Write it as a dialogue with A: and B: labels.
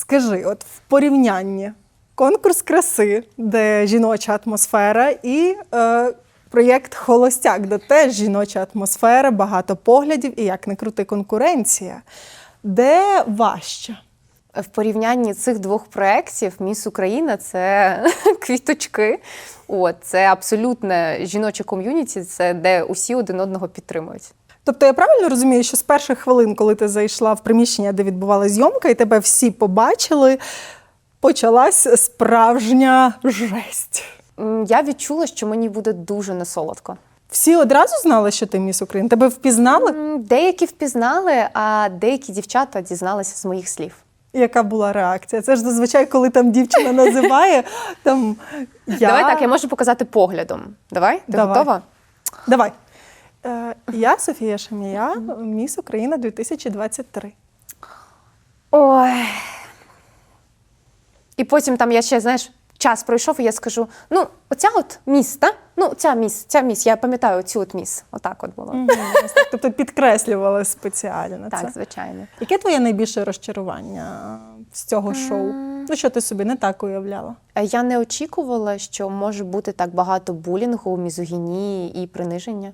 A: Скажи, от в порівнянні конкурс краси, де жіноча атмосфера, і е, проєкт Холостяк, де теж жіноча атмосфера, багато поглядів і як не крути конкуренція. Де важче?
B: В порівнянні цих двох проєктів Міс Україна це квіточки. От, це абсолютне жіноче ком'юніті, це де усі один одного підтримують.
A: Тобто я правильно розумію, що з перших хвилин, коли ти зайшла в приміщення, де відбувалася зйомка, і тебе всі побачили, почалась справжня жесть.
B: Я відчула, що мені буде дуже несолодко.
A: Всі одразу знали, що ти міс України? Тебе впізнали?
B: Деякі впізнали, а деякі дівчата дізналися з моїх слів.
A: Яка була реакція? Це ж зазвичай, коли там дівчина називає, там я.
B: Давай так, я можу показати поглядом. Давай, ти
A: Давай.
B: готова?
A: Давай. Е, я Софія Шамія, міс Україна 2023.
B: Ой. І потім там я ще, знаєш, час пройшов, і я скажу: ну, оця от міс, та? Ну, ця міс, ця міс, я пам'ятаю цю от міс. Отак от було.
A: Мгм. Тобто підкреслювали спеціально
B: Так,
A: це.
B: звичайно.
A: Яке твоє найбільше розчарування з цього шоу? Ну, що ти собі не так уявляла?
B: Е, Я не очікувала, що може бути так багато булінгу, мізогінії і приниження.